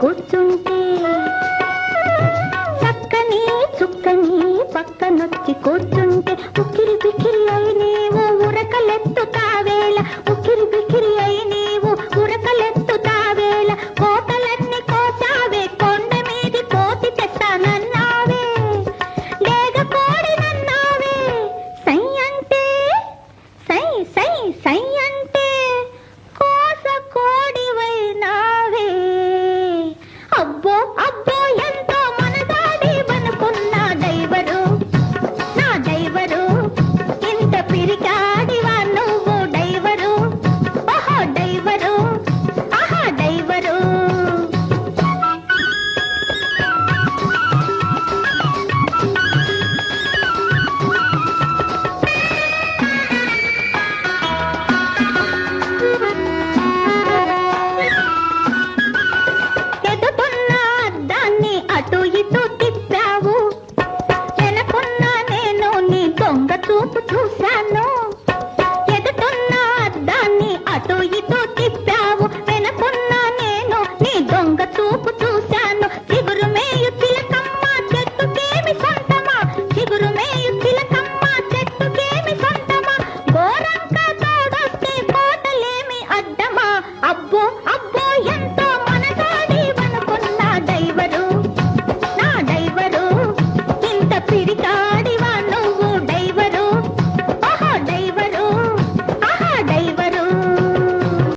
కూర్చుంటే చక్కని చుక్కని పక్కనొచ్చి కూర్చుంటే ఉక్కిరి బిక్కిరి అయినేవో ఉరకలెత్తుతావే. చూశాను. ఎదుటున్న అద్దాన్ని అటు ఇటు తిప్పావు. వెనకున్నా నేను నీ దొంగ చూపు